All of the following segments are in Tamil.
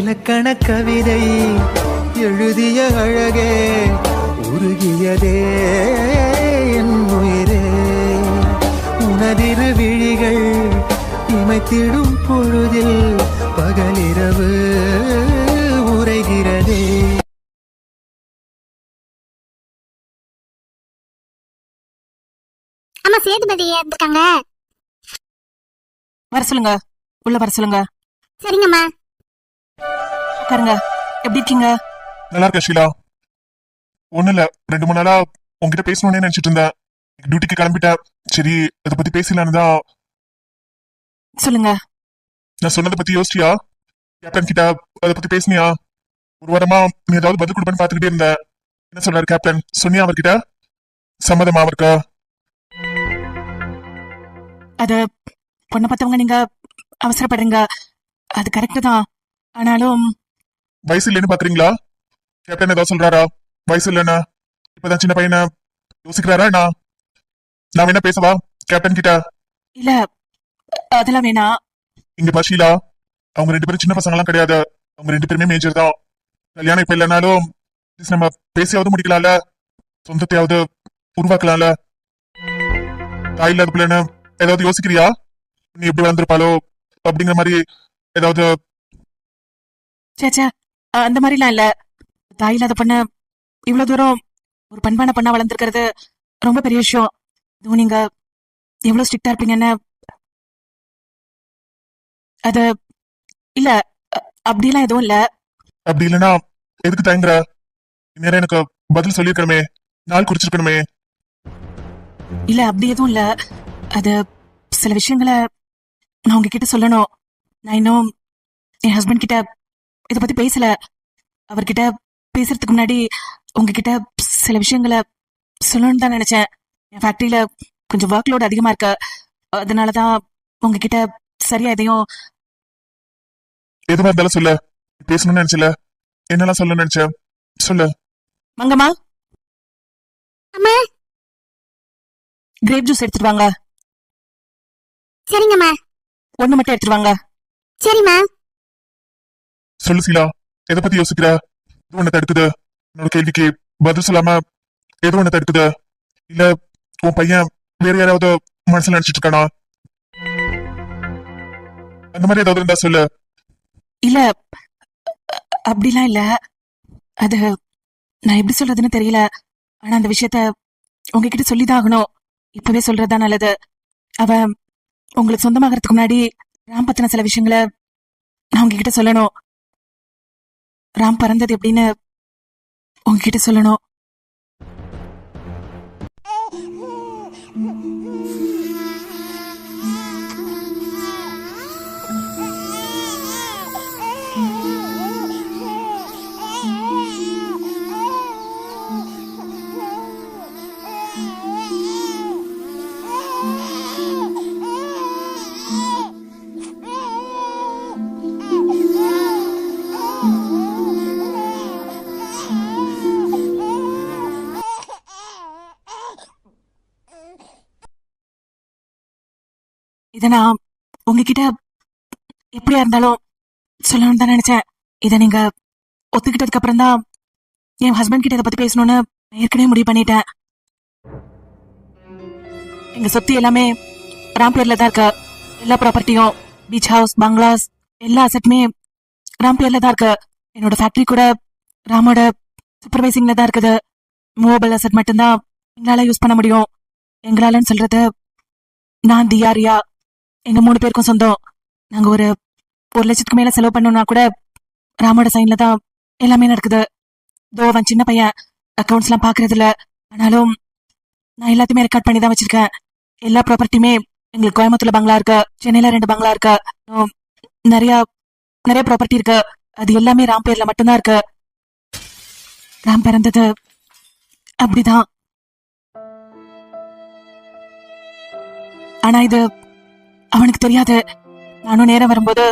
இலக்கண கவிதை எழுதிய அழகே உருகியதே என் உயிரே. உனதிரு விழிகள் இமைத்திடும் பொழுதில் பகலிரவு உரைகிறதே. ஆமா சேதுபதி இருந்திருக்காங்க வர சொல்லுங்க. உள்ள வர சொல்லுங்க. சரிங்கம்மா. உட்காருங்க. எப்படி இருக்கீங்க? நல்லா இருக்க ஷீலா. ஒண்ணும் இல்ல. ரெண்டு மூணு நாளா உன்கிட்ட பேசணும்னே நினைச்சிட்டு இருந்தேன். டியூட்டிக்கு கிளம்பிட்டேன். சரி அதை பத்தி பேசலான்னு தான். சொல்லுங்க. நான் சொன்னதை பத்தி யோசிச்சியா? கேப்டன் கிட்ட அதை பத்தி பேசுனியா? ஒரு வாரமா நீ ஏதாவது பதில் கொடுப்பேன்னு பாத்துக்கிட்டே இருந்தேன். என்ன சொல்றாரு கேப்டன் சொன்னியா அவர்கிட்ட? சம்மதமா அவருக்கு? அது பொண்ணை பார்த்தவங்க நீங்க அவசரப்படுறீங்க. அது கரெக்டு தான். ஆனாலும் வயசு இல்லைன்னு பாக்குறீங்களா? கேப்டன் ஏதாவது சொல்றாரா? வயசு இல்லைன்னு இப்பதான் சின்ன பையனை? யோசிக்கிறாரா என்ன? நான் வேணா பேசவா? கேப்டன் கிட்ட? இல்ல அதெல்லாம் வேணாம் இங்க பஷீலா அவங்க ரெண்டு பேரும் சின்ன பசங்கலாம் கிடையாது. அவங்க ரெண்டு பேருமே மேஜர் தான். கல்யாணம் இப்ப இல்லைனாலும் நம்ம பேசியாவது முடிக்கலாம்ல? சொந்தத்தையாவது உருவாக்கலாம்ல? தாய் இல்லாத பிள்ளைன்னு ஏதாவது யோசிக்கிறியா? நீ எப்படி வளர்ந்துருப்பாளோ? அப்படிங்கிற மாதிரி ஏதாவது அந்த மாதிரிலாம் இல்ல. தாய் இல்லாத பொண்ணு இவ்வளவு தூரம் ஒரு பண்பான பொண்ணா வளர்ந்துருக்கிறது ரொம்ப பெரிய விஷயம். இதுவும் நீங்க எவ்வளவு ஸ்ட்ரிக்டா இருப்பீங்கன்னு அது இல்ல. அப்படிலாம் எதுவும் இல்ல. அப்படி இல்லைன்னா எதுக்கு தயங்குற? இந்நேரம் எனக்கு பதில் சொல்லியிருக்கணுமே. நாள் குறிச்சிருக்கணுமே. இல்ல அப்படி எதுவும் இல்ல. அது சில விஷயங்களை நான் உங்ககிட்ட சொல்லணும். நான் இன்னும் என் ஹஸ்பண்ட் கிட்ட இத பத்தி பேசல. அவர்கிட்ட பேசுறதுக்கு முன்னாடி உங்ககிட்ட சில விஷயங்களை சொல்லணும்னு தான் நினைச்சேன். என் ஃபேக்டரியில கொஞ்சம் ஒர்க் லோட் அதிகமா இருக்கு. அதனாலதான் உங்ககிட்ட சரியா எதையும் எதுவா இருந்தாலும் சொல்லு. பேசணும்னு நினைச்சல. என்னெல்லாம் சொல்லணும்னு நினைச்ச? சொல்லு. மங்கம்மா? அம்மா? கிரேப் ஜூஸ் எடுத்துட்டு வாங்க. சரிங்கம்மா. ஒண்ணு மட்டும் எடுத்துட்டு வாங்க. சரிம்மா. சொல்லு சீலா. எதை பத்தி யோசிக்கிற? எது ஒண்ணு தடுக்குது? என்னோட கேள்விக்கு பதில் சொல்லாம எது ஒண்ணு தடுக்குது? இல்ல உன் பையன் வேற யாராவது மனசுல நினைச்சிட்டு இருக்கானா? அந்த மாதிரி ஏதாவது இருந்தா சொல்லு. இல்ல அப்படிலாம் இல்ல. அது நான் எப்படி சொல்றதுன்னு தெரியல. ஆனா அந்த விஷயத்த உங்ககிட்ட சொல்லிதான் ஆகணும். இப்பவே சொல்றதுதான் நல்லது. அவ உங்களுக்கு சொந்தமாகறதுக்கு முன்னாடி ராம் பத்தின சில விஷயங்களை நான் உங்ககிட்ட சொல்லணும். ராம் பறந்தது எப்படின்னு உங்ககிட்ட சொல்லணும். இத நான் உங்ககிட்ட எப்படியா இருந்தாலும் சொல்லணும்னு தான் நினைச்சேன். இத நீங்க ஒத்துக்கிட்டதுக்கு அப்புறம் தான் என் ஹஸ்பண்ட் கிட்ட இதை பத்தி பேசணும்னு ஏற்கனவே முடிவு பண்ணிட்டேன். எங்க சொத்து எல்லாமே ராம்பேர்ல தான் இருக்கு. எல்லா ப்ராப்பர்ட்டியும் பீச் ஹவுஸ் பங்களாஸ் எல்லா அசட்டுமே ராம் தான் இருக்கு. என்னோட ஃபேக்டரி கூட ராமோட சூப்பர்வைசிங்ல தான் இருக்குது. மூவபிள் அசட் மட்டும்தான் எங்களால யூஸ் பண்ண முடியும். எங்களாலன்னு சொல்றது நான் தியாரியா எங்க மூணு பேருக்கும் சொந்தம். நாங்க ஒரு ஒரு லட்சத்துக்கு மேல செலவு பண்ணோம்னா கூட ராமோட சைன்ல தான் எல்லாமே நடக்குது. தோ அவன் சின்ன பையன். அக்கௌண்ட்ஸ்லாம் எல்லாம் பாக்குறது இல்ல ஆனாலும் நான் எல்லாத்தையுமே ரெக்கார்ட் பண்ணி தான் வச்சிருக்கேன். எல்லா ப்ராப்பர்ட்டியுமே எங்களுக்கு கோயம்புத்தூர்ல பங்களா இருக்கு. சென்னையில ரெண்டு பங்களா இருக்கு. நிறைய நிறைய ப்ராப்பர்ட்டி இருக்கு. அது எல்லாமே ராம் பேர்ல மட்டும்தான் இருக்கு. ராம் பிறந்தது அப்படிதான். ஆனா இது அவனுக்கு தெரியாது. நானும் நேரம் வரும்போது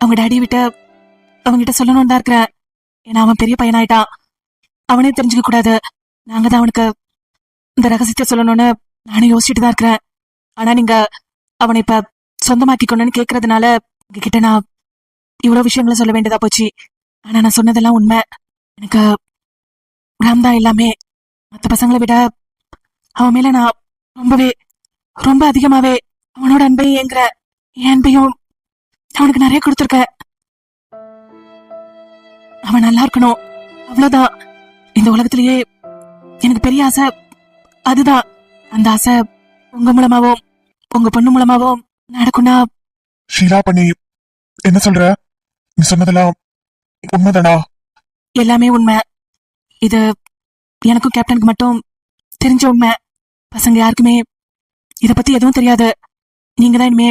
அவங்க டேடியை விட்டு அவங்ககிட்ட சொல்லணும்னு தான் இருக்கிறேன். ஏன்னா அவன் பெரிய பையனாயிட்டான் அவனே தெரிஞ்சுக்க கூடாது. நாங்க தான் அவனுக்கு இந்த ரகசியத்தை சொல்லணும்னு நானும் யோசிச்சுட்டு தான் இருக்கிறேன். ஆனா நீங்க அவனை இப்ப சொந்தமாக்கிக்கணும்னு கேக்குறதுனால உங்ககிட்ட நான் இவ்வளவு விஷயங்களை சொல்ல வேண்டியதா போச்சு. ஆனா நான் சொன்னதெல்லாம் உண்மை. எனக்கு ராம் தான் எல்லாமே. மற்ற பசங்களை விட அவன் மேல நான் ரொம்பவே ரொம்ப அதிகமாவே அவனோட அன்பையும் ஏங்குற என் அன்பையும் அவனுக்கு நிறைய கொடுத்துருக்க. அவன் நல்லா இருக்கணும். அவ்வளவுதான். இந்த உலகத்திலேயே எனக்கு பெரிய ஆசை அதுதான். அந்த ஆசை உங்க மூலமாவும் உங்க பொண்ணு மூலமாவும் நடக்கும்னா. ஷீலா பண்ணி என்ன சொல்ற? நீ சொன்னதெல்லாம் உண்மைதானா? எல்லாமே உண்மை. இது எனக்கும் கேப்டனுக்கு மட்டும் தெரிஞ்ச உண்மை. பசங்க யாருக்குமே இத பத்தி எதுவும் தெரியாது. நீங்க தான் இனிமே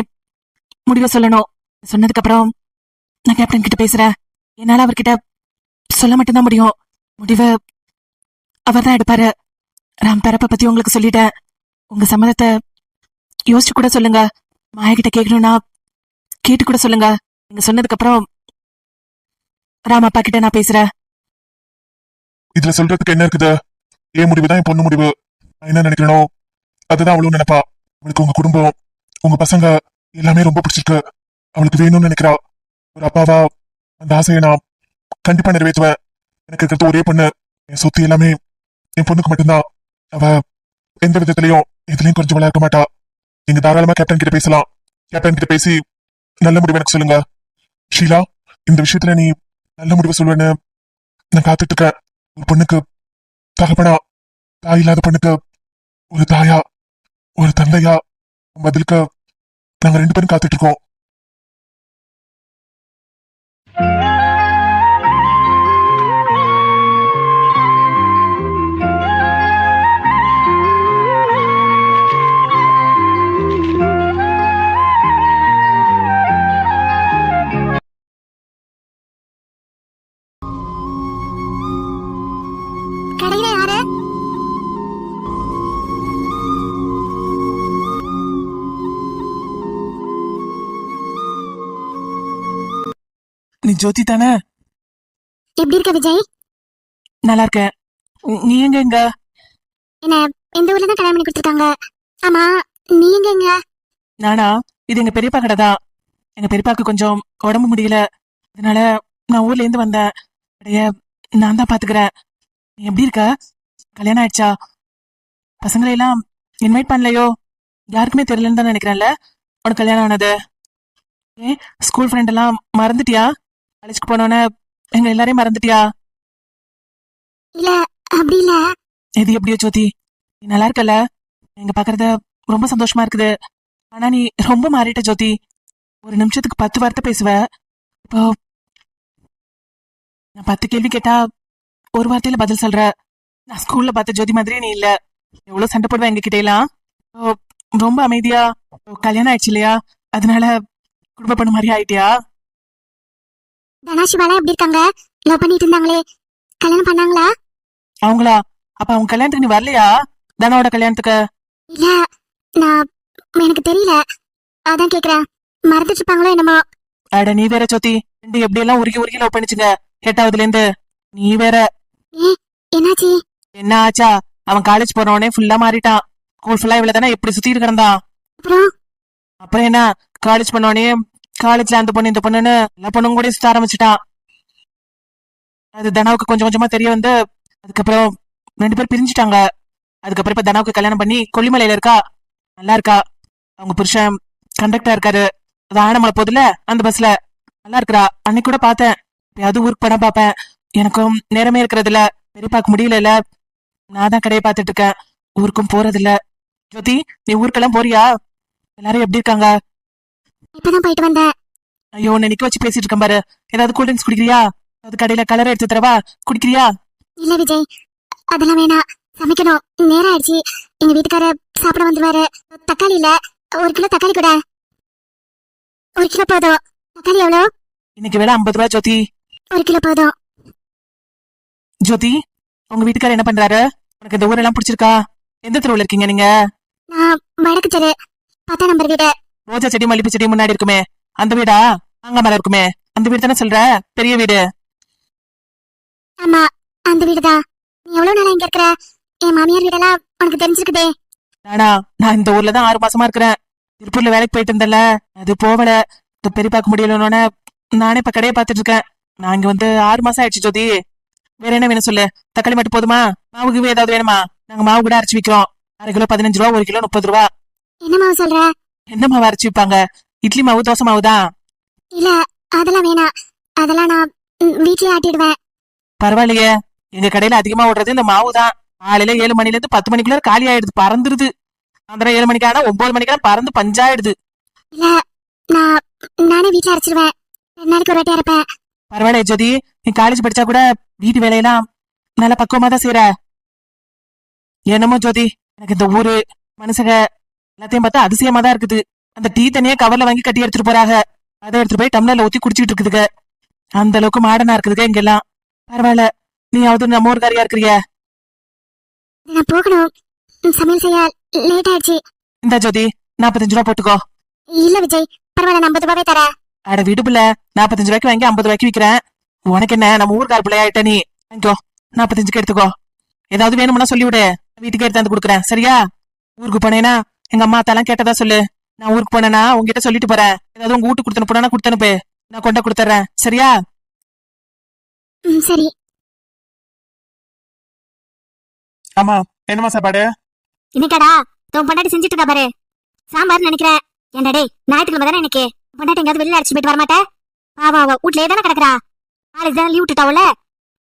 முடிவை சொல்லணும். சொன்னதுக்கு அப்புறம் நான் கேப்டன் கிட்ட பேசுறேன். என்னால அவர்கிட்ட சொல்ல மட்டும்தான் முடியும். முடிவு அவர் தான் எடுப்பாரு. ராம் பிறப்பை பத்தி உங்களுக்கு சொல்லிட்டேன். உங்க சம்மதத்தை யோசிச்சு கூட சொல்லுங்க. மாயா கிட்ட கேட்கணும்னா கேட்டு கூட சொல்லுங்க. நீங்க சொன்னதுக்கு அப்புறம் ராம் அப்பா கிட்ட நான் பேசுறேன். இதுல சொல்றதுக்கு என்ன இருக்குது? ஏன் முடிவு தான் என் பொண்ணு முடிவு. நான் என்ன நினைக்கிறனோ அதுதான் அவளும் நினைப்பா. அவளுக்கு உங்க குடும்பம் உங்க பசங்க எல்லாமே ரொம்ப பிடிச்சிருக்கு. அவளுக்கு வேணும்னு நினைக்கிறா. ஒரு அப்பாவா அந்த ஆசையை நான் கண்டிப்பா நிறைவேற்றுவேன். எனக்கு இருக்கிறது ஒரே பொண்ணு. என் சொத்து எல்லாமே என் பொண்ணுக்கு மட்டும்தான். அவ எந்த விதத்திலையும் எதுலையும் கொஞ்சம் விளையாட மாட்டா. நீங்க தாராளமா கேப்டன் கிட்ட பேசலாம். கேப்டன் கிட்ட பேசி நல்ல முடிவு எனக்கு சொல்லுங்க. ஷீலா இந்த விஷயத்துல நீ நல்ல முடிவு சொல்லுவேன்னு நான் காத்துட்டு இருக்கேன். ஒரு பொண்ணுக்கு தகப்பனா தாய் இல்லாத பொண்ணுக்கு ஒரு தாயா ஒரு தந்தையா பதிலுக்கு நாங்க ரெண்டு பேரும் காத்துட்டு இருக்கோம். நீ ஜோதி தானே? எப்படி இருக்க விஜய்? நல்லா இருக்கேன் நீ எங்க எங்க என்ன இந்த ஊர்ல தான் கல்யாணம் பண்ணி கொடுத்துருக்காங்க? ஆமா நீ எங்க எங்க நானா? இது எங்க பெரியப்பா கடை தான். எங்க பெரியப்பாக்கு கொஞ்சம் உடம்பு முடியல. அதனால நான் ஊர்ல இருந்து வந்தேன். கடைய நான் தான் பாத்துக்கிறேன். நீ எப்படி இருக்க? கல்யாணம் ஆயிடுச்சா? பசங்களை எல்லாம் இன்வைட் பண்ணலையோ? யாருக்குமே தெரியலன்னு தான் நினைக்கிறேன்ல. உனக்கு கல்யாணம் ஆனது. ஏன் ஸ்கூல் ஃப்ரெண்ட் எல்லாம் மறந்துட்டியா? காலேஜ்க்கு போனோன்னே எங்க எல்லாரையும் மறந்துட்டியா? இல்ல அப்படி இல்ல. எது எப்படியோ ஜோதி நீ நல்லா இருக்கல எங்க பாக்குறது ரொம்ப சந்தோஷமா இருக்குது. ஆனா நீ ரொம்ப மாறிட்ட ஜோதி. ஒரு நிமிஷத்துக்கு பத்து வார்த்தை பேசுவ. இப்போ நான் பத்து கேள்வி கேட்டா ஒரு வார்த்தையில பதில் சொல்ற. நான் ஸ்கூல்ல பார்த்த ஜோதி மாதிரி நீ இல்ல. எவ்வளவு சண்டை போடுவேன் எங்க கிட்ட எல்லாம் ரொம்ப அமைதியா கல்யாணம் ஆயிடுச்சு இல்லையா? அதனால குடும்ப பொண்ணு மாதிரி ஆயிட்டியா? தனா சிவாலாம் எப்படி இருக்காங்க? லவ் பண்ணிட்டு இருந்தாங்களே. கல்யாணம் பண்ணாங்களா? அவங்களா? அப்ப அவங்க கல்யாணத்துக்கு நீ வரலையா? தனாவோட கல்யாணத்துக்கு. இல்ல நான் எனக்கு தெரியல. அதான் கேக்குறேன். மறந்துட்டு இருப்பாங்களோ என்னமோ. அட நீ வேற ஜோதி ரெண்டு எப்படி எல்லாம் உருகி உருகி லவ் பண்ணிச்சுங்க? எட்டாவதுல இருந்து நீ வேற. என்னாச்சு? என்ன ஆச்சா? அவன் காலேஜ் போனவனே ஃபுல்லா மாறிட்டான். ஸ்கூல் ஃபுல்லா இவ்வளவு தானே எப்படி சுத்திட்டு கிடந்தான். அப்புறம்? அப்புறம் என்ன? காலேஜ் பண்ணோடனே காலேஜ்ல அந்த பொண்ணு இந்த பொண்ணுன்னு எல்லா பொண்ணுங்க கூட சுத்த ஆரம்பிச்சிட்டான் அது தனாவுக்கு கொஞ்சம் கொஞ்சமா தெரிய வந்து அதுக்கப்புறம் ரெண்டு பேரும் பிரிஞ்சுட்டாங்க. அதுக்கப்புறம் இப்ப தனாவுக்கு கல்யாணம் பண்ணி கொல்லிமலையில இருக்கா? நல்லா இருக்கா? அவங்க புருஷன் கண்டக்டரா இருக்காரு. அது ஆனமலை போதுல அந்த பஸ்ல நல்லா இருக்கிறா. அன்னைக்கு கூட பார்த்தேன். எப்பயாவது ஊருக்கு படம் பார்ப்பேன். எனக்கும் நேரமே இருக்கிறது இல்ல பெரிய பார்க்க முடியல இல்ல நான் தான் கடையை பார்த்துட்டு இருக்கேன். ஊருக்கும் போறது இல்ல ஜோதி நீ ஊருக்கெல்லாம் போறியா? எல்லாரும் எப்படி இருக்காங்க? இப்பதான் போயிட்டு வந்தேன். ஐயோ உன்னை நிக்க வச்சு பேசிட்டு இருக்கேன் பாரு. ஏதாவது கூல் ட்ரிங்க்ஸ் குடிக்கிறியா? அது கடையில கலர் எடுத்து தரவா? குடிக்கிறியா? இல்ல விஜய். அதெல்லாம் வேணாம். சமைக்கணும். நேரம் ஆயிடுச்சு. எங்க வீட்டுக்காரர் சாப்பிட வந்துருவாரு. தக்காளி இல்ல. ஒரு கிலோ தக்காளி கூட. ஒரு கிலோ போதும். தக்காளி எவ்வளோ? இன்னைக்கு வேலை ஐம்பது ரூபா ஜோதி. ஒரு கிலோ போதும். ஜோதி உங்க வீட்டுக்காரர் என்ன பண்றாரு? உனக்கு இந்த ஊரெல்லாம் பிடிச்சிருக்கா? எந்த தெருவுல இருக்கீங்க நீங்க? நான் வடக்கு தெரு. பத்தாம் நம்பர் வீடு. ரோஜா செடி மல்லிப்பூ செடி முன்னாடி இருக்குமே. அந்த வீடா? அங்க மரம் இருக்குமே. அந்த வீடு தானே சொல்ற? பெரிய வீடு. ஆமா அந்த வீடுதான் நீ எவ்வளவு நாளா இங்க இருக்கிற? என் மாமியார் வீடெல்லாம் உனக்கு தெரிஞ்சிருக்குதே. நானா? நான் இந்த ஊர்ல தான் ஆறு மாசமா இருக்கிறேன். திருப்பூர்ல வேலைக்கு போயிட்டு இருந்தேன்ல. அது போவல இந்த பெரிய பார்க்க முடியலன்னு நானே இப்ப கடையை பார்த்துட்டு இருக்கேன். நான் இங்க வந்து ஆறு மாசம் ஆயிடுச்சு ஜோதி. வேற என்ன வேணும் சொல்லு? தக்காளி மட்டும் போதுமா? மாவுக்கு ஏதாவது வேணுமா? நாங்க மாவு கூட அரைச்சு விக்கிறோம். அரை கிலோ பதினஞ்சு ரூபா ஒரு கிலோ முப்பது ரூபா. என்ன மாவு சொல்ற? எந்த மாவு அரைச்சு விப்பாங்க? இட்லி மாவு தோசை மாவு தான் இல்ல அதெல்லாம் வேணாம் அதெல்லாம் நான் வீட்லயே ஆட்டிடுவேன். பரவாயில்லையே. எங்க கடையில அதிகமா ஓடுறது இந்த மாவு தான் காலையில ஏழு மணில இருந்து பத்து மணிக்குள்ள காலி ஆயிடுது பறந்துருது. அந்த ஏழு மணிக்கான ஒன்பது மணிக்கெல்லாம் பறந்து பஞ்சாயிடுது. இல்ல நான் நானே வீட்ல அரைச்சிடுவேன் ரெண்டு நாளைக்கு ஒரு வாட்டி அரைப்பேன். பரவாயில்ல ஜோதி நீ காலேஜ் படிச்சா கூட வீட்டு வேலையெல்லாம் நல்லா பக்குவமா தான் செய்யற என்னமோ ஜோதி எனக்கு இந்த ஊரு மனுஷங்க எல்லாத்தையும் பார்த்தா அதிசயமா தான் இருக்குது. அந்த டீ தண்ணியே கவர்ல வாங்கி கட்டி எடுத்துட்டு போறாங்க. அதை எடுத்துட்டு போய் டம்ளர்ல ஊத்தி குடிச்சிட்டு இருக்குதுங்க. அந்த அளவுக்கு மாடனா இருக்குதுங்க இங்கெல்லாம். பரவாயில்ல. நீயாவது நம்ம ஊருக்காரியா இருக்கிறிய? நான் போகணும். சமையல் செய்ய லேட் ஆயிடுச்சு. இந்த ஜோதி நாற்பத்தஞ்சு ரூபா போட்டுக்கோ. இல்ல விஜய் பரவாயில்ல நான் ஐம்பது ரூபாவே தரேன். அட விடுப்புல நாற்பத்தஞ்சு ரூபாய்க்கு வாங்கி ஐம்பது ரூபாய்க்கு விக்கிறேன். உனக்கு என்ன நம்ம ஊர்க்கார பிள்ளையாயிட்ட நீ? வாங்கிக்கோ. நாற்பத்தஞ்சுக்கு எடுத்துக்கோ. ஏதாவது வேணும்னா சொல்லிவிடு. வீட்டுக்கு எடுத்தாந்து கொடுக்குறேன். சரியா? ஊருக்கு போனேனா எங்க அம்மா அத்தாலாம் கேட்டதா சொல்லு. நான் ஊருக்கு போனேனா உங்ககிட்ட சொல்லிட்டு போறேன். ஏதாவது உங்க வீட்டுக்கு கொடுத்தனு போனா கொடுத்தனுப்பு நான் கொண்ட கொடுத்துறேன். சரியா? சரி. ஆமா என்னமா சாப்பாடு? இன்னைக்காடா உன் பொண்டாட்டி செஞ்சுட்டு இருக்கா பாரு. சாம்பார் நினைக்கிறேன். ஏன்டா டேய் ஞாயிற்றுக்கிழமை தானே எனக்கு பொண்டாட்டி எங்கேயாவது வெளியில அழைச்சிட்டு போயிட்டு வரமாட்டே? ஆவா அவ வீட்லயே தானே கிடக்குறா. நாளைக்கு தான் லீவ் விட்டுட்டாவுல.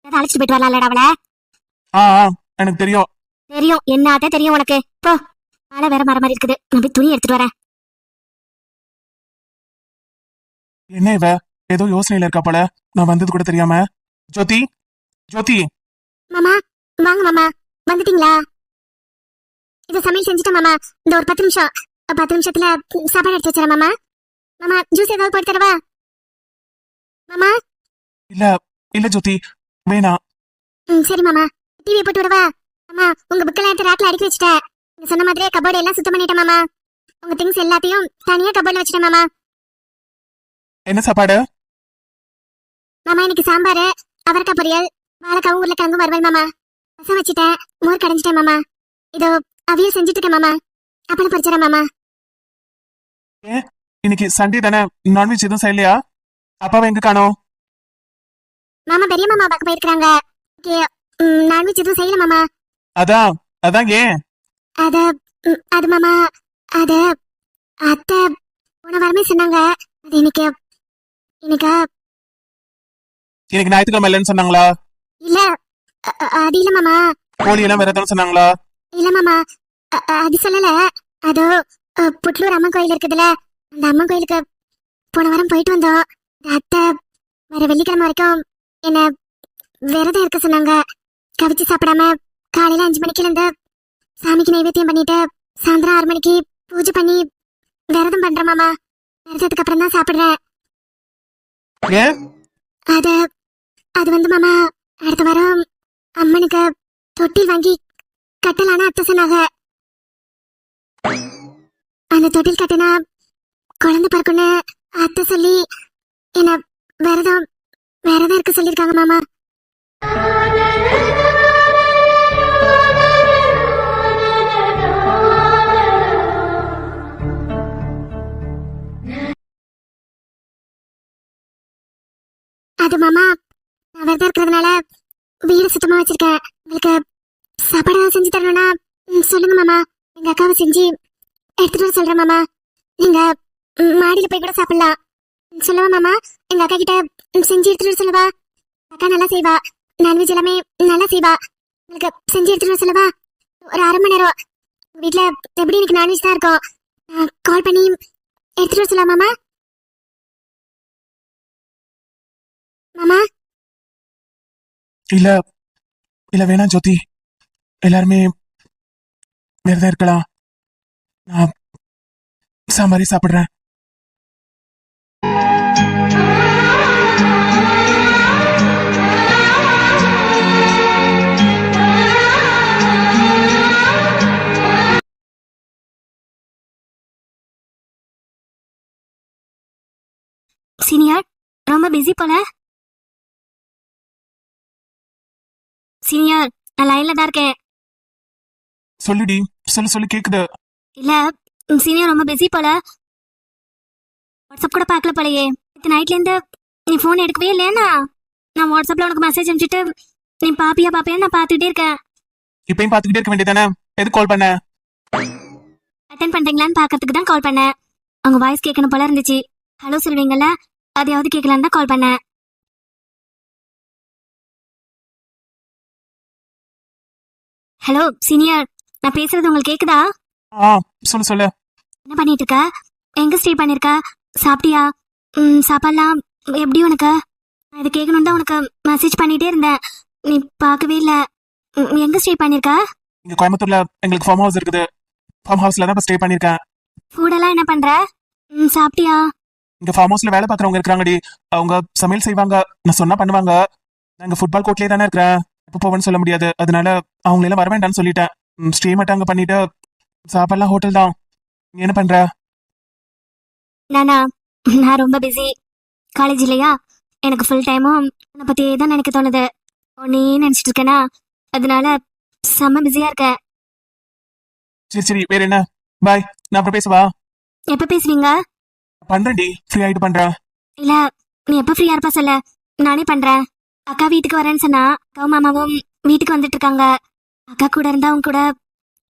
ஏதாவது அழைச்சிட்டு போயிட்டு வரலாம்லடா அவளை. ஆ ஆ, எனக்கு தெரியும். தெரியும். என்னத்தே தெரியும் உனக்கு? போ. மழை வேற மர மாதிரி இருக்குது. நான் போய் துணி எடுத்துட்டு வரேன். என்ன இவ? ஏதோ யோசனையில இருக்கா போல. நான் வந்தது கூட தெரியாம. ஜோதி? ஜோதி? மாமா வாங்க மாமா. வந்துட்டீங்களா? இது சமையல் செஞ்சுட்டேன் மாமா. இந்த ஒரு பத்து நிமிஷம். பத்து நிமிஷத்துல சாப்பாடு எடுத்து வச்சிடறேன் மாமா. மாமா ஜூஸ் ஏதாவது போட்டு தரவா? மாமா? இல்ல இல்ல ஜோதி. வேணாம். ம் சரி மாமா. டிவி போட்டு விடவா? அம்மா உங்க புக்கெல்லாம் எடுத்து ரேக்ல அடுக்கி வச்சுட்டேன். சொன்ன மாதிரியே கபோர்டு எல்லாம் சுத்தம் பண்ணிட்டேன் மாமா. உங்க திங்ஸ் எல்லாத்தையும் தனியா கபோர்ட்ல வச்சுட்டேன் மாமா. என்ன சாப்பாடு? மாமா இன்னைக்கு சாம்பார் அவரைக்காய் பொரியல் வாழைக்காவும் உருளைக்கிழங்கும் வறுவல் மாமா. ரசம் வச்சுட்டேன் மோர் கடைஞ்சிட்டேன் மாமா. இதோ அவியல் செஞ்சுட்டு இருக்கேன் மாமா. அப்பளம் பொரிச்சிடறேன் மாமா. இன்னைக்கு சண்டே தானே? நான்வெஜ் எதுவும் செய்யலையா? அப்பாவை எங்க காணோம்? மாமா பெரிய மாமா பார்க்க போயிருக்காங்க நான்வெஜ் எதுவும் செய்யல மாமா. அதான் அதான் ஏன்? அத அது மாமா அத அத்தை போன வாரமே சொன்னாங்க. அது இன்னைக்கு இன்னைக்கு? இன்னைக்கு ஞாயிற்றுக்கிழமை இல்லைன்னு சொன்னாங்களா? இல்ல அது இல்ல மாமா. கோழி எல்லாம் வேற சொன்னாங்களா? இல்ல மாமா அது சொல்லல. அதோ புட்லூர் அம்மன் கோயில் இருக்குதுல அந்த அம்மன் கோயிலுக்கு போன வாரம் போயிட்டு வந்தோம். அத்தை வர வெள்ளிக்கிழமை வரைக்கும் என்ன விரதம் இருக்க சொன்னாங்க. கவிச்சு சாப்பிடாம காலையில அஞ்சு மணிக்கு இருந்து சாமிக்கு நைவேத்தியம் பண்ணிட்டு சாயந்தரம் ஆறு மணிக்கு பூஜை பண்ணி விரதம் பண்றேன் மாமா. விரதத்துக்கு அப்புறம் தான் சாப்பிடுறேன். அது அது வந்து மாமா அடுத்த வாரம் அம்மனுக்கு தொட்டில் வாங்கி கட்டலான்னு அத்தை சொன்னாங்க. அந்த தொட்டில் கட்டினா குழந்தை பிறக்குன்னு அத்தை சொல்லி என்ன விரதம் விரதம் இருக்க சொல்லியிருக்காங்க மாமா. அது மாமா நான் விரதம் இருக்கிறதுனால வீடு சுத்தமா வச்சிருக்கேன். உங்களுக்கு சாப்பாடு ஏதாவது செஞ்சு தரணும்னா சொல்லுங்க மாமா. எங்க அக்காவை செஞ்சு எடுத்துட்டு வர சொல்றேன் மாமா. நீங்க மாடியில போய் கூட சாப்பிடலாம். ம், சொல்லவா மாமா? எங்க அக்கா கிட்ட செஞ்சு எடுத்துட்டு வர சொல்லவா? அக்கா நல்லா செய்வா. நான்வெஜ் எல்லாமே நல்லா செய்வா. உங்களுக்கு செஞ்சு எடுத்துட்டு வர சொல்லவா? ஒரு அரை மணி நேரம். வீட்டுல எப்படி எனக்கு நான்வெஜ் தான் இருக்கும். கால் பண்ணி எடுத்துட்டு வர சொல்லலாம் மாமா? மாமா? இல்ல இல்ல வேணாம் ஜோதி. எல்லாருமே விரதம் இருக்கலாம். நான் சாம்பாரே சாப்பிடுறேன். சீனியர் ரொம்ப பிஸி போல. சீனியர் நான் லைன்ல தான் இருக்கேன். சொல்லுடி சொல்லு சொல்லு கேக்குது. இல்ல சீனியர் ரொம்ப பிஸி போல. வாட்ஸ்அப் கூட பார்க்கல போலயே. இது நைட்ல இருந்து நீ ஃபோன் எடுக்கவே இல்லையாண்ணா? நான் வாட்ஸ்அப்ல உனக்கு மெசேஜ் அனுப்பிச்சிட்டு நீ பாப்பியா பாப்பியா நான் பார்த்துக்கிட்டே இருக்கேன். இப்பயும் பாத்துக்கிட்டே இருக்க வேண்டியதானே எதுக்கு கால் பண்ண? அட்டன் பண்றீங்களான்னு பார்க்கறதுக்கு தான் கால் பண்ணேன். உங்க வாய்ஸ் கேட்கணும் போல இருந்துச்சு. ஹலோ சொல்வீங்கல்ல அதையாவது கேட்கலான்னு தான் கால் பண்ணேன். ஹலோ சீனியர் நான் பேசுறது உங்களுக்கு கேக்குதா? ஆ சொல்லு சொல்லு. என்ன பண்ணிட்டு இருக்க எங்க ஸ்டே பண்ணிருக்க? சாப்பிட்டியா? ம் சாப்பாடுலாம் எப்படி உனக்கு? நான் இது கேட்கணும் தான் உனக்கு மெசேஜ் பண்ணிட்டே இருந்தேன். நீ பார்க்கவே இல்லை. எங்க ஸ்டே பண்ணிருக்க? இங்க கோயம்புத்தூர்ல எங்களுக்கு ஃபார்ம் ஹவுஸ் இருக்குது. ஃபார்ம் ஹவுஸ்ல தான் ஸ்டே பண்ணிருக்கேன். ஃபுடெல்லாம் என்ன பண்ற? ம் சாப்பிட்டியா? இங்க ஃபார்ம் ஹவுஸ்ல வேலை பாக்குறவங்க இருக்காங்கடி அவங்க சமையல் செய்வாங்க. நான் சொன்னா பண்ணுவாங்க. நான் இங்க ஃபுட்பால் கோர்ட்லயே தானே இருக்கிறேன். எப்போ போவேன்னு சொல்ல முடியாது. அதனால அவங்கள எல்லாம் வர வேண்டாம்னு சொல்லிட்டேன் ஸ்டே மட்டும் அங்க பண்ணிட்டு சாப்பாடுலாம் ஹோட்டல் தான். நீ என்ன பண்ற? நானா நான் ரொம்ப பிஸி காலேஜ் இல்லையா? எனக்கு ஃபுல் டைமும் உன்னை பத்தியே தான் நினைக்க தோணுது. உன்னே நினைச்சிட்டு இருக்கேனா? அதனால செம்ம பிஸியா இருக்கேன். சரி சரி வேற என்ன? பாய் நான் அப்புறம் பேசவா? எப்ப பேசுவீங்க? பண்றேன்டி. ஃப்ரீ ஆயிட்டு பண்றேன். இல்ல நீ எப்ப ஃப்ரீயா இருப்பா சொல்ல. நானே பண்றேன். அக்கா வீட்டுக்கு வரேன்னு சொன்னா அக்காவும் மாமாவும் வீட்டுக்கு வந்துட்டு இருக்காங்க. அக்கா கூட இருந்தா அவங்க கூட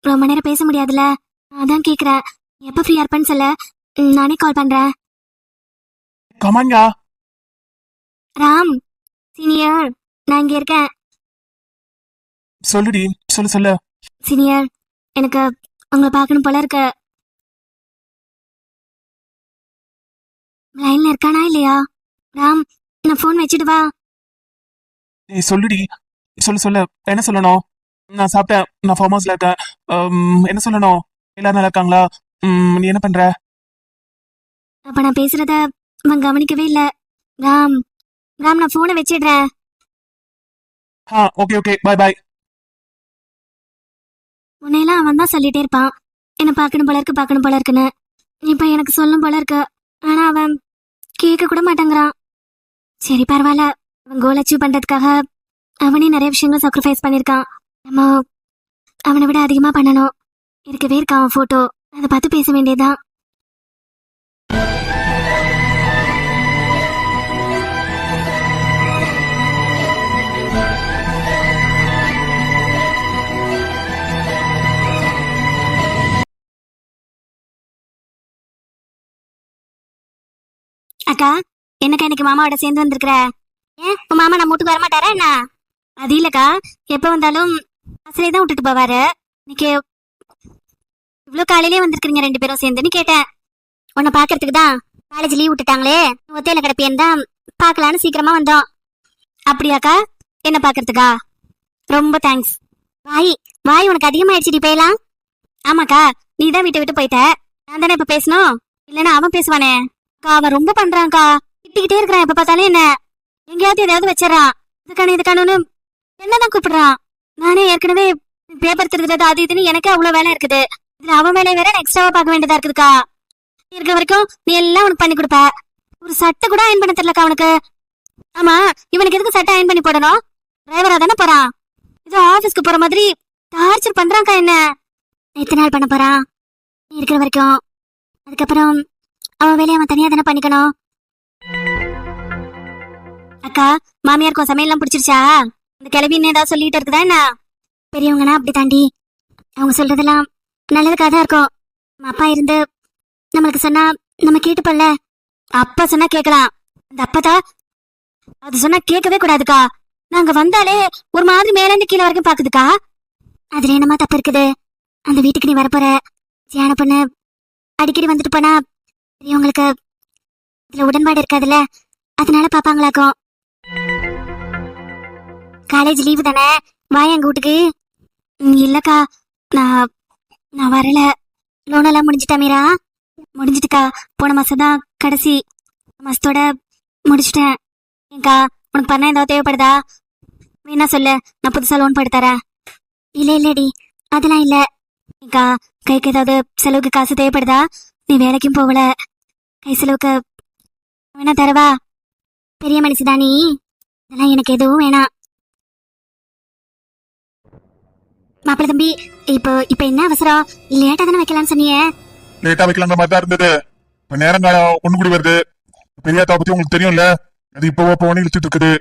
ரொம்ப நேரம் பேச முடியாதுல்ல? அதான் கேக்குறேன். எப்ப ஃப்ரீயா இருப்பேன்னு சொல்ல. நானே கால் பண்றேன். கமான்யா ராம் சீனியர் நான் இங்க இருக்கேன். சொல்லுடி சொல்லு சொல்லு. சீனியர் எனக்கு உங்களை பார்க்கணும் போல இருக்கு. லைன்ல இருக்கானா இல்லையா? ராம் நான் ஃபோன் வச்சுட்டு வா. சொல்லுடி. சொல்லு சொல்லு. என்ன சொல்லணும்? நான் சாப்பிட்டேன். நான் ஃபார்ம் ஹவுஸ்ல இருக்கேன். என்ன சொல்லணும்? எல்லாரும் நல்லா இருக்காங்களா? நீ என்ன பண்ற? அப்ப நான் பேசுறத அவன் கவனிக்கவே இல்ல. ராம் ராம் நான் போனை வச்சிடுறேன். ஆ ஓகே ஓகே பாய் பாய் முன்னையெல்லாம் அவன் தான் சொல்லிட்டே இருப்பான். என்ன பார்க்கணும் போல இருக்கு பார்க்கணும் போல இருக்குன்னு. இப்ப எனக்கு சொல்லும் போல இருக்கு. ஆனா அவன் கேட்க கூட மாட்டேங்கிறான். சரி பரவாயில்ல. அவன் கோல் அச்சீவ் பண்ணுறதுக்காக அவனே நிறைய விஷயங்கள் சாக்ரிஃபைஸ் பண்ணியிருக்கான். நம்ம அவனை விட அதிகமாக பண்ணணும். இருக்கவே இருக்கான் அவன் ஃபோட்டோ அதை பார்த்து பேச வேண்டியதுதான். அக்கா என்னக்கா இன்னைக்கு மாமாவோட சேர்ந்து வந்திருக்கிற? ஏன் உன் மாமா நம்ம வீட்டுக்கு வரமாட்டாரா என்ன? அது இல்லக்கா எப்போ வந்தாலும் பஸ்லயே தான் விட்டுட்டு போவாரு. இன்னைக்கு இவ்வளோ காலையிலே வந்திருக்கிறீங்க ரெண்டு பேரும் சேர்ந்துன்னு கேட்டேன். உன்னை பார்க்கறதுக்கு தான் காலேஜ் லீவ் விட்டுட்டாங்களே ஒத்தையில கிடப்பேன்னு தான் பார்க்கலான்னு சீக்கிரமா வந்தோம். அப்படியாக்கா என்ன பார்க்கறதுக்கா? ரொம்ப தேங்க்ஸ் வாய் வாய் உனக்கு அதிகமாயிடுச்சுடி போயலாம் ஆமாக்கா நீ தான் வீட்டை விட்டு போயிட்ட. நான் தானே இப்போ பேசணும்? இல்லைன்னா அவன் பேசுவானே? அக்கா அவன் ரொம்ப பண்றான்க்கா. திட்டிக்கிட்டே இருக்கிறான் எப்ப பார்த்தாலும் என்ன? எங்கேயாவது ஏதாவது வச்சிடறான் இதுக்கான இதுக்கானு என்னதான் கூப்பிடுறான்? நானே ஏற்கனவே பேப்பர் திருடுறது அது இதுன்னு எனக்கே அவ்வளவு வேலை இருக்குது. இதுல அவன் வேலையை வேற எக்ஸ்ட்ராவா பார்க்க வேண்டியதா இருக்குதுக்கா. இருக்கிற வரைக்கும் நீ எல்லாம் உனக்கு பண்ணி கொடுப்ப. ஒரு சட்டை கூட அயன் பண்ண தெரியலக்கா அவனுக்கு. ஆமா இவனுக்கு எதுக்கு சட்டை அயன் பண்ணி போடணும்? டிரைவரா தானே போறான். ஏதோ ஆபீஸ்க்கு போற மாதிரி டார்ச்சர் பண்றான்க்கா என்ன? எத்தனை நாள் பண்ண போறான்? நீ இருக்கிற வரைக்கும். அதுக்கப்புறம் அவன் வேலையை அவன் தனியா தானே பண்ணிக்கணும். அக்கா மாமியாருக்கும் சமையல்லாம் பிடிச்சிருச்சா? இந்த கிளவின்னு ஏதாவது சொல்லிட்டு இருக்குதா என்ன? பெரியவங்கன்னா அப்படி தாண்டி. அவங்க சொல்றதெல்லாம் நல்லதுக்காக தான் இருக்கும். நம்ம அப்பா இருந்து நம்மளுக்கு சொன்னா நம்ம கேட்டுப்பல்ல அப்பா சொன்னா கேட்கலாம். அந்த அப்பதா அது சொன்னா கேட்கவே கூடாதுக்கா. நாங்க வந்தாலே ஒரு மாதிரி மேல இருந்து கீழே வரைக்கும் பாக்குதுக்கா அதுல என்னமா தப்பு இருக்குது? அந்த வீட்டுக்கு நீ வரப்போற. தியான பொண்ணு அடிக்கடி வந்துட்டு போனா பெரியவங்களுக்கு இதுல உடன்பாடு இருக்காதுல்ல. அதனால பாப்பாங்களாக்கும் காலேஜ் லீவு தானே? வாய எங்க வீட்டுக்கு இல்லக்கா. நான் நான் வரல. லோனெல்லாம் முடிஞ்சிட்டா மீரா? முடிஞ்சிட்டுக்கா. போன மாசம் தான் கடைசி மாசத்தோட முடிச்சிட்டேன். ஏங்கா உனக்கு பண்ண ஏதாவது தேவைப்படுதா? வேணா சொல்லு. நான் புதுசாக லோன் போட்டு தரேன். இல்லை இல்லடி. அதெல்லாம் இல்லை. ஏங்கா கைக்கு ஏதாவது செலவுக்கு காசு தேவைப்படுதா? நீ வேலைக்கும் போகல. கை செலவுக்கு வேணா தரவா? பெரிய மனுஷிதா நீ. இதெல்லாம் எனக்கு எதுவும் வேணாம். மாப்பிள்ள தம்பி இப்போ இப்போ என்ன அவசரம்? லேட்டா தானே வைக்கலாம்னு சொன்னீங்க. லேட்டா வைக்கலாங்கிற மாதிரி தான் இருந்தது. இப்ப நேரங்காலம் ஒண்ணு கூடி வருது. பெரியாத்தா பத்தி உங்களுக்கு தெரியும்ல? அது இப்போ போனே இழுத்துட்டு இருக்குது.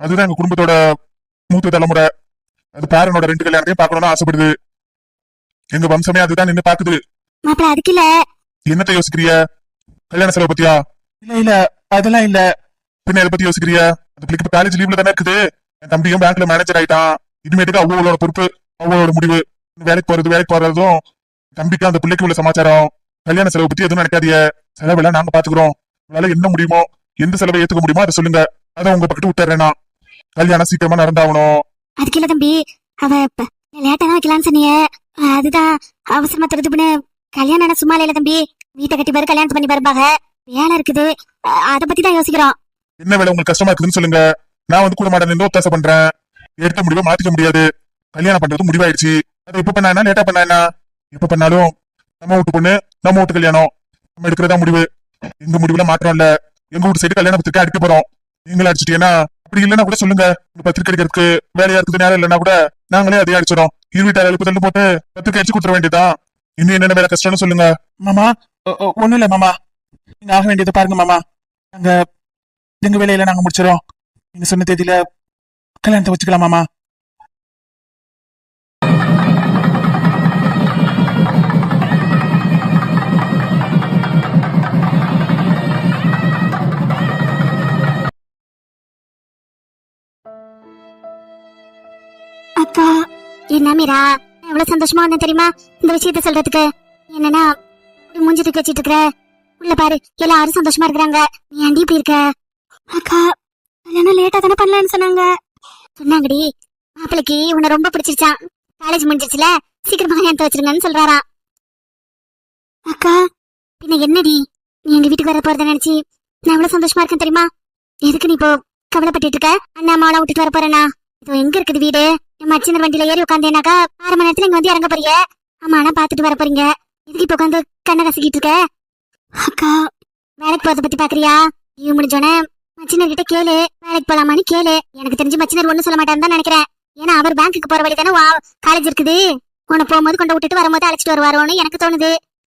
அதுதான் எங்க குடும்பத்தோட மூத்த தலைமுறை. அது பேரனோட ரெண்டு கல்யாணத்தையும் பார்க்கணும்னு ஆசைப்படுது. எங்க வம்சமே அதுதான் நின்னு பாக்குது மாப்பிள்ள அதுக்கு இல்ல. என்னத்த யோசிக்கிறிய? கல்யாண செலவு பத்தியா? இல்ல இல்ல அதெல்லாம் இல்ல. பின்ன எதை பத்தி யோசிக்கிறிய? அந்த பிள்ளைக்கு இப்ப காலேஜ் லீவ்ல தானே இருக்குது. என் தம்பியும் பேங்க்ல மேனேஜர் ஆயிட்டான். இனிமேட்டுக்கு அவளோட பொறுப்பு. அவளோட முடிவு. வேலைக்கு போறது வேலைக்கு போறதும் தம்பிக்கு அந்த பிள்ளைக்கு உள்ள சமாச்சாரம். கல்யாண செலவு பத்தி எதுவும் நினைக்காதீங்க. செலவெல்லாம் நாங்க பாத்துக்கிறோம். உங்களால என்ன முடியுமோ எந்த செலவை ஏத்துக்க முடியுமோ அதை சொல்லுங்க. அதை உங்க பக்கத்து விட்டுறேனா கல்யாணம் சீக்கிரமா நடந்தாகணும். அதுக்கு இல்ல தம்பி அவ லேட்டா தான் வைக்கலாம்னு சொன்னீங்க. அதுதான் அவசரமா திருதுப்புன்னு கல்யாணம் சும்மா இல்ல தம்பி. வீட்டை கட்டி பாரு கல்யாணம் பண்ணி பாருப்பாங்க வேலை இருக்குது. அத பத்தி தான் யோசிக்கிறோம். என்ன வேலை உங்களுக்கு கஷ்டமா இருக்குதுன்னு சொல்லுங்க. நான் வந்து கூட மாட்டேன் ஒத்தாசை பண்றேன். எடுத்த முடிவை மாத்திக்க முடியாது. கல்யாணம் பண்றது முடிவாயிடுச்சு. அதை எப்ப பண்ணா என்ன? லேட்டா பண்ணா என்ன? எப்ப பண்ணாலும் நம்ம வீட்டு பொண்ணு நம்ம வீட்டு கல்யாணம். நம்ம எடுக்கிறதா முடிவு. எங்க முடிவுல மாற்றம் இல்ல. எங்க வீட்டு சைடு கல்யாணம் பத்திரிக்கை அடிக்க போறோம். நீங்களே அடிச்சிட்டீங்கன்னா அப்படி இல்லைன்னா கூட சொல்லுங்க. உங்க பத்திரிக்கை அடிக்கிறதுக்கு வேலையா இருக்குது நேரம் இல்லைன்னா கூட நாங்களே அதே அடிச்சிடும் இரு வீட்டார் எழுப்பு தள்ளு போட்டு பத்திரிக்கை அடிச்சு கொடுத்துட வேண்டியதான் இன்னும் என்னென்ன வேலை கஷ்டம்னு சொல்லுங்க. மாமா ஒண்ணும் இல்ல மாமா. நீங்க ஆக வேண்டியதை பாருங்க மாமா. நாங்க எங்க வேலையில நாங்க முடிச்சிடறோம். நீங்க சொன்ன தேதியில கல்யாணத்தை வச்சுக்கலாம் மாமா. அக்கா என்ன மீரா? எவ்வளவு சந்தோஷமா வந்தேன் தெரியுமா? இந்த விஷயத்த சொல்றதுக்கு. என்னன்னா இப்படி மூஞ்சி தூக்கி வச்சிட்டு இருக்கிற உள்ள பாரு எல்லாரும் சந்தோஷமா இருக்கிறாங்க. நீ ஆண்டி இப்படி இருக்க? அக்கா கல்யாணம் லேட்டா தானே பண்ணலாம்னு சொன்னாங்க. சொன்னாங்கடி மாப்பிளைக்கு உன்னை ரொம்ப பிடிச்சிருச்சான் காலேஜ் முடிஞ்சிருச்சுல சீக்கிரமா கல்யாணத்தை வச்சிருங்கன்னு சொல்றாராம். அக்கா பின்ன என்னடி? நீ எங்க வீட்டுக்கு வர போறத நினைச்சு நான் எவ்வளவு சந்தோஷமா இருக்கேன் தெரியுமா? எதுக்கு நீ இப்போ கவலைப்பட்டுட்டு இருக்க? அண்ணா அம்மாவெல்லாம் விட்டுட்டு வர போறேனா? இது எங்க இருக்குது வீடு? என் மச்சினர் வண்டியில ஏறி உட்காந்தேனாக்கா அரை மணி நேரத்துல இங்க வந்து இறங்க போறீங்க. அம்மா ஆனா பாத்துட்டு வர போறீங்க. இதுக்கு இப்ப உட்காந்து கண்ணை கசக்கிட்டு இருக்க? அக்கா. வேலைக்கு போறத பத்தி பாக்குறியா? லீவ் முடிஞ்சோடனே மச்சினர் கிட்ட கேளு. வேலைக்கு போலாமான்னு கேளு. எனக்கு தெரிஞ்சு மச்சினர் ஒண்ணும் சொல்ல மாட்டாருன்னு தான் நினைக்கிறேன். ஏன்னா அவர் பேங்க்குக்கு போற வழி தானே காலேஜ் இருக்குது. உன்னை போகும்போது கொண்டு விட்டுட்டு வரும்போது அழைச்சிட்டு வருவாரோன்னு எனக்கு தோணுது.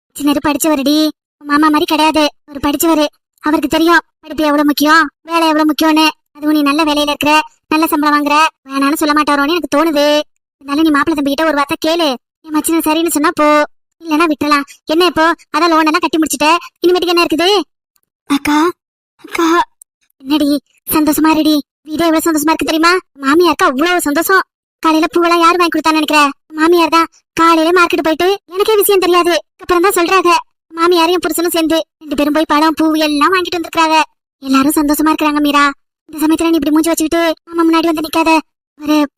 மச்சினர் படிச்சவருடி. மாமா மாதிரி கிடையாது. அவர் படிச்சவரு. அவருக்கு தெரியும். படிப்பு எவ்வளவு முக்கியம்? வேலை எவ்வளவு முக்கியம்னு. அதுவும் நீ நல்ல வேலையில இருக்கிற. நல்ல சம்பளம் வாங்குற. வேணான்னு சொல்ல மாட்டாரோன்னு எனக்கு தோணுது. அதனால நீ மாப்பிள்ளை தம்பிக்கிட்ட ஒரு வார்த்தை கேளு. என் மச்சின சரின்னு சொன்னா போ. இல்லனா விட்டுறலாம். என்ன இப்போ? அதான் லோன் எல்லாம் கட்டி முடிச்சிட்ட. இனிமேட்டுக்கு என்ன இருக்குது? அக்கா அக்கா. என்னடி? சந்தோஷமா இருடி. வீடே எவ்வளவு சந்தோஷமா இருக்கு தெரியுமா? மாமியாருக்கு அவ்வளவு சந்தோஷம். காலையில பூவெல்லாம் யார் வாங்கி கொடுத்தான்னு நினைக்கிற? மாமியார் தான். காலையில மார்க்கெட் போயிட்டு எனக்கே விஷயம் தெரியாது. அப்புறம் தான் சொல்றாங்க. மாமியாரையும் புருஷனும் சேர்ந்து ரெண்டு பேரும் போய் பழம் பூ எல்லாம் வாங்கிட்டு வந்திருக்காங்க எல்லாரும் சந்தோஷமா இருக்கிறாங்க மீரா. இந்த சமயத்துல நீ இப்படி மூஞ்சி வச்சுக்கிட்டு மாமா முன்னாடி வந்து நிக்காத. ஒரு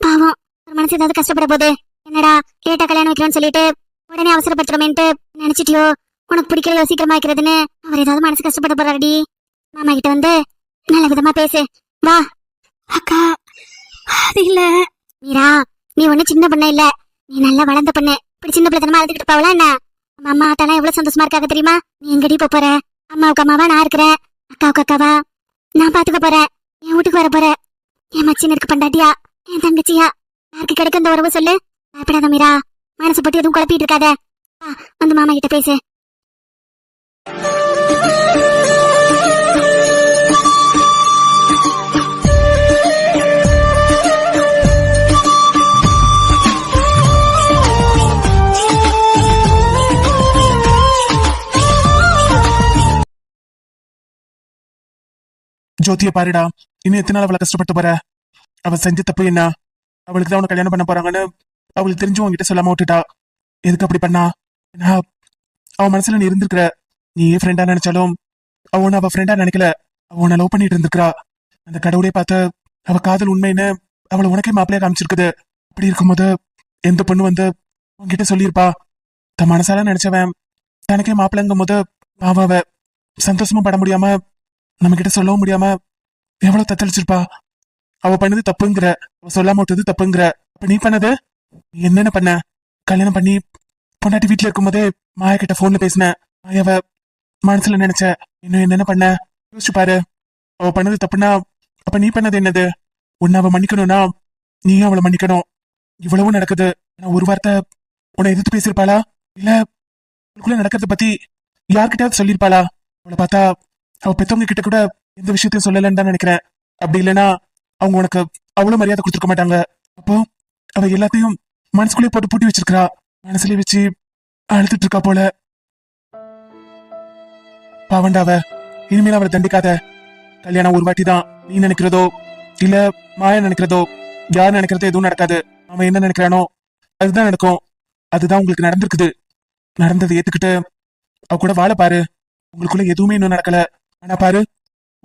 பாவம். ஒரு மனசு ஏதாவது கஷ்டப்பட போகுது. என்னடா லேட்டா கல்யாணம் வைக்கிறோம்னு சொல்லிட்டு உடனே அவசரப்படுத்துறோமேன்ட்டு நினைச்சிட்டியோ? உனக்கு பிடிக்கலையோ சீக்கிரமா வைக்கிறதுன்னு? அவர் ஏதாவது மனசு கஷ்டப்பட போறாடி மாமா கிட்ட வந்து நல்ல விதமா பேசு. வா. அக்கா அது இல்ல. மீரா நீ ஒண்ணு சின்ன பொண்ணு இல்ல. நீ நல்லா வளர்ந்த பொண்ணு. இப்படி சின்ன பிள்ளைத்தனமா அழுதுகிட்டு போவலாம் என்ன? அம்மா ஆட்டாலாம் எவ்வளவு சந்தோஷமா இருக்காங்க தெரியுமா? நீ எங்கடி போற? அம்மாவுக்கு அம்மாவா நான் இருக்கிறேன். அக்காவுக்கு அக்காவா? நான் பாத்துக்க போறேன். என் வீட்டுக்கு வர போறேன். என் மச்சினருக்கு பண்டாட்டியா? என் தங்கச்சியா? யாருக்கு கிடைக்கும் இந்த உறவு சொல்லு? பயப்படாத மீரா. மனசு போட்டு எதுவும் குழப்பிட்டு இருக்காத. வந்து மாமா கிட்ட பேசு. ஜோதிய பாருடா. இன்னும் எத்தனை நாள் அவளை கஷ்டப்பட்டு போற? அவ செஞ்ச தப்பு என்ன? அவளுக்கு தான் உன்னை கல்யாணம் பண்ண போறாங்கன்னு அவளுக்கு தெரிஞ்சு உன்கிட்ட சொல்லாம விட்டுட்டா. எதுக்கு அப்படி பண்ணா? அவன் மனசுல நீ இருந்திருக்கிற. நீ ஏன் ஃப்ரெண்டா நினைச்சாலும் அவ அவ ஃப்ரெண்டா நினைக்கல. அவ உன்னை லவ் பண்ணிட்டு இருந்திருக்கா அந்த கடவுளே பார்த்து அவ காதல் உண்மைன்னு அவளை உனக்கே மாப்பிளைய காமிச்சிருக்குது. அப்படி இருக்கும்போது எந்த பொண்ணு வந்து உன்கிட்ட சொல்லியிருப்பா? தன் மனசால நினைச்சவன் தனக்கே மாப்பிள்ளைங்கும் போது பாவாவ சந்தோஷமா சந்தோஷமும் பட முடியாம நம்ம கிட்ட சொல்லவும் முடியாம எவ்வளவு தத்தளிச்சிருப்பா? அவ பண்ணது தப்புங்கிற அவ சொல்லாம விட்டது தப்புங்கிற. அப்ப நீ பண்ணது? நீ என்னென்ன பண்ண? கல்யாணம் பண்ணி பொண்டாட்டி வீட்டுல இருக்கும்போதே மாயா கிட்ட போன்ல பேசின. மாயாவ மனசுல நினைச்ச இன்னும் என்னென்ன பண்ண? யோசிச்சு பாரு. அவ பண்ணது தப்புனா அப்ப நீ பண்ணது என்னது? உன்னை அவ மன்னிக்கணும்னா நீயும் அவளை மன்னிக்கணும். இவ்வளவும் நடக்குது. நான் ஒரு வார்த்தை உன்னை எதிர்த்து பேசியிருப்பாளா? இல்ல உனக்குள்ள நடக்கிறத பத்தி யார்கிட்டயாவது சொல்லியிருப்பாளா? அவளை பார்த்தா அவ பெத்தவங்க கிட்ட கூட எந்த விஷயத்தையும் சொல்லலன்னு தான் நினைக்கிறேன். அப்படி இல்லைன்னா அவங்க உனக்கு அவ்வளவு மரியாதை கொடுத்துருக்க மாட்டாங்க. அப்போ அவ எல்லாத்தையும் மனசுக்குள்ளே போட்டு பூட்டி வச்சிருக்கா மனசுலயே வச்சு அழுத்துட்டு இருக்கா போல. பாவண்டாவ இனிமேல் அவளை தண்டிக்காத. கல்யாணம் ஒரு வாட்டி தான். நீ நினைக்கிறதோ இல்ல மாயா நினைக்கிறதோ யார் நினைக்கிறதோ எதுவும் நடக்காது. அவன் என்ன நினைக்கிறானோ அதுதான் நடக்கும். அதுதான் உங்களுக்கு நடந்திருக்குது. நடந்ததை ஏத்துக்கிட்டு அவ கூட வாழ பாரு. உங்களுக்குள்ள எதுவுமே இன்னும் நடக்கல. ஆனா பாரு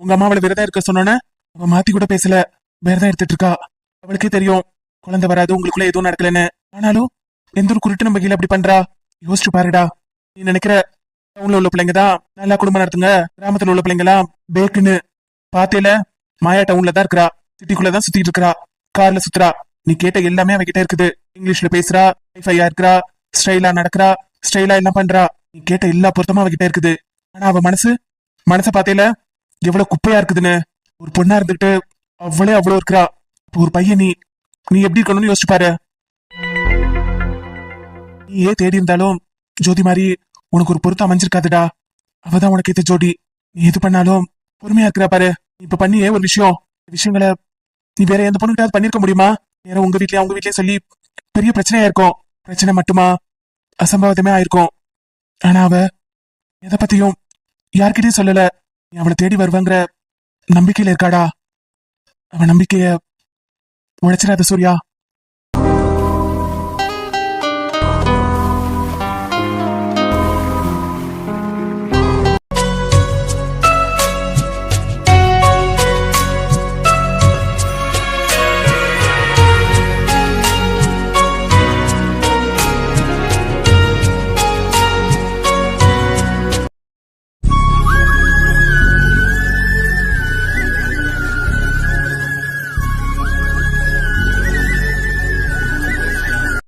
உங்க அம்மா அவளை விரதம் இருக்க சொன்னோன்னே அவ மாத்தி கூட பேசல. விரதம் எடுத்துட்டு இருக்கா. அவளுக்கே தெரியும். குழந்தை வராது உங்களுக்குள்ள எதுவும் நடக்கலன்னு. ஆனாலும் எந்த ஒரு குருட்டு நம்ம கீழே அப்படி பண்றா? யோசிச்சு பாருடா. நீ நினைக்கிற டவுன்ல உள்ள பிள்ளைங்க தான் நல்லா குடும்பம் நடத்துங்க. கிராமத்துல உள்ள பிள்ளைங்க எல்லாம் பேக்குன்னு பாத்தேல மாயா டவுன்ல தான் இருக்கிறா. சிட்டிக்குள்ள தான் சுத்திட்டு இருக்கா கார்ல சுத்துறா. நீ கேட்ட எல்லாமே அவகிட்ட இருக்குது. இங்கிலீஷ்ல பேசுறா வைஃபையா இருக்கிறா ஸ்டைலா நடக்கிறா ஸ்டைலா எல்லாம் பண்றா. நீ கேட்ட எல்லா பொருத்தமும் அவகிட்ட இருக்குது. ஆனா அவ மனசு மனசை பார்த்தேல எவ்வளவு குப்பையா இருக்குதுன்னு. ஒரு பொண்ணா இருந்துகிட்டு அவ்வளவு அவ்வளவு இருக்கிறா. ஒரு பையன் நீ நீ எப்படி இருக்கணும்னு யோசிச்சு பாரு. நீ ஏன் தேடி இருந்தாலும் ஜோதி மாதிரி உனக்கு ஒரு பொருத்தம் அமைஞ்சிருக்காதுடா. அவதான் உனக்கு ஏத்த ஜோடி நீ எது பண்ணாலும் பொறுமையா இருக்கிறா பாரு. நீ இப்ப பண்ணியே ஒரு விஷயம். விஷயங்களை நீ வேற எந்த பொண்ணுகிட்ட பண்ணிருக்க முடியுமா? வேற உங்க வீட்லயே அவங்க வீட்லயே சொல்லி பெரிய பிரச்சனையா இருக்கும். பிரச்சனை மட்டுமா? அசம்பாவிதமே ஆயிருக்கும். ஆனா அவ எதை பத்தியும் யார்கிட்டயும் சொல்லல. நீ அவளை தேடி வருவாங்கிற நம்பிக்கையில இருக்காடா? அவன் நம்பிக்கைய உழைச்சிடாத சூர்யா.